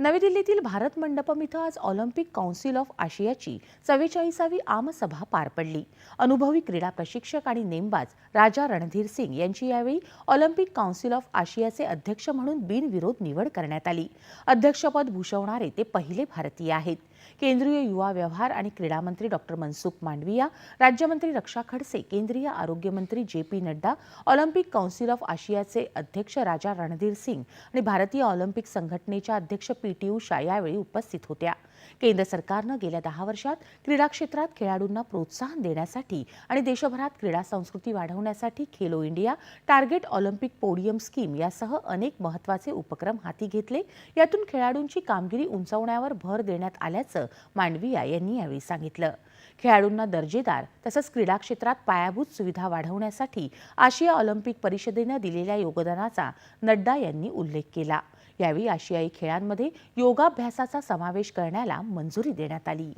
नवी दिल्लीतील भारत मंडपम इथं आज ऑलिम्पिक काउन्सिल ऑफ आशियाची चव्वेचाळीसावी आमसभा पार पडली. अनुभवी क्रीडा प्रशिक्षक आणि नेमबाज राजा रणधीर सिंग यांची यावेळी ऑलिम्पिक काउन्सिल ऑफ आशियाचे अध्यक्ष म्हणून बिनविरोध निवड करण्यात आली. अध्यक्षपद भूषवणारे ते पहिले भारतीय आहेत. केंद्रीय युवा व्यवहार आणि क्रीडा मंत्री डॉक्टर मनसुख मांडविया राज्यमंत्री रक्षा खडसे केंद्रीय आरोग्यमंत्री J P Nadda Olympic council of आशियाचे अध्यक्ष राजा रणधीर सिंग आणि भारतीय ऑलिम्पिक संघटनेच्या अध्यक्ष पी. टी उषा यावेळी उपस्थित होत्या. केंद्र सरकारनं गेल्या दहा वर्षात क्रीडा क्षेत्रात खेळाडूंना प्रोत्साहन देण्यासाठी आणि देशभरात क्रीडा संस्कृती वाढवण्यासाठी Khelo India target Olympic podium scheme यासह अनेक महत्त्वाचे उपक्रम हाती घेतले. यातून खेळाडूंची कामगिरी उंचावण्यावर भर देण्यात आल्याचं मांडविया यांनी यावेळी सांगितलं. खेळाडूंना दर्जेदार तसंच क्रीडा क्षेत्रात पायाभूत सुविधा वाढवण्यासाठी आशिया ऑलिम्पिक परिषदेनं दिलेल्या योगदानाचा नड्डा यांनी उल्लेख केला. यावेळी आशियाई खेळांमध्ये योगाभ्यासाचा समावेश करण्याला मंजुरी देण्यात आली.